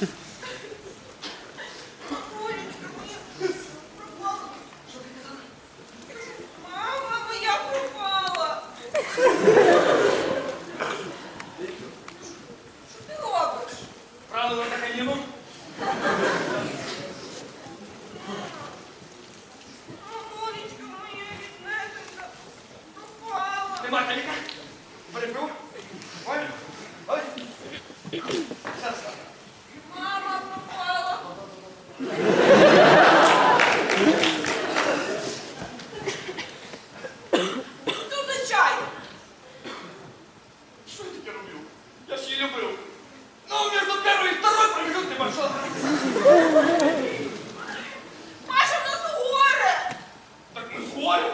Мамулечка моя ріднесенька пропала. Нема Таліка? Маша, в нас горы. Так ми с горя.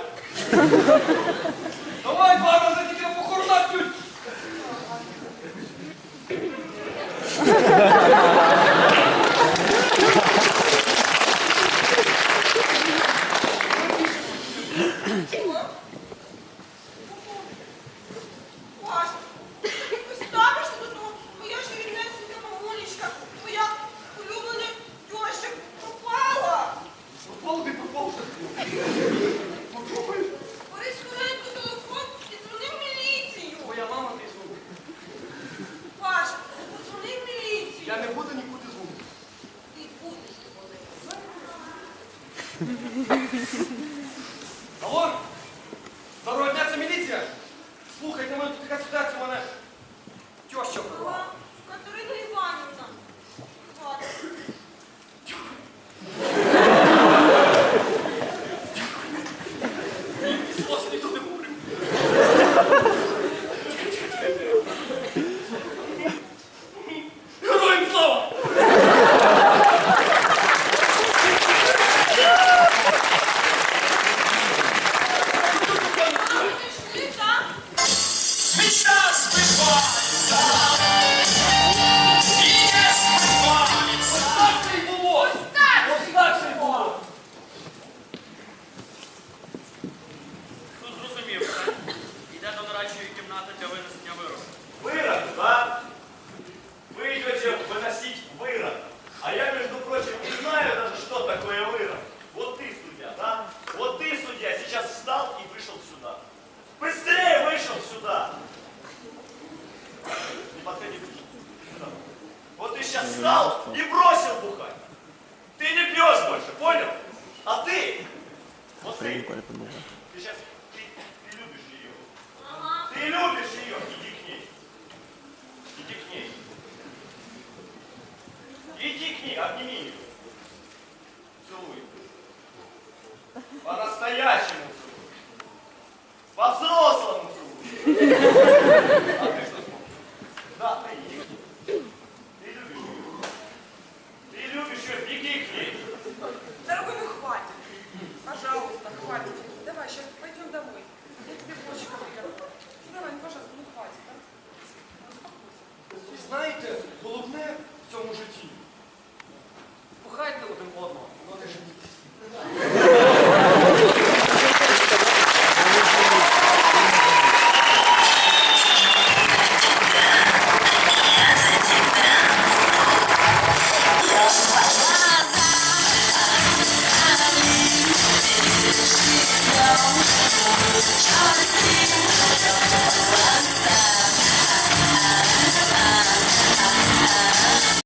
Алло! Доброго дня, це міліція! Слухайте, ми тут така ситуація, у мене тьоща. сейчас встал и бросил бухать. Ты не пьешь больше, понял? А ты, вот ты, ты сейчас, ты, ты любишь ее. Ага. Ты любишь ее, иди к ней. Иди к ней. Иди к ней, обними ее. Целуй. По-настоящему целуй. По-взрослому целуй. Thank you.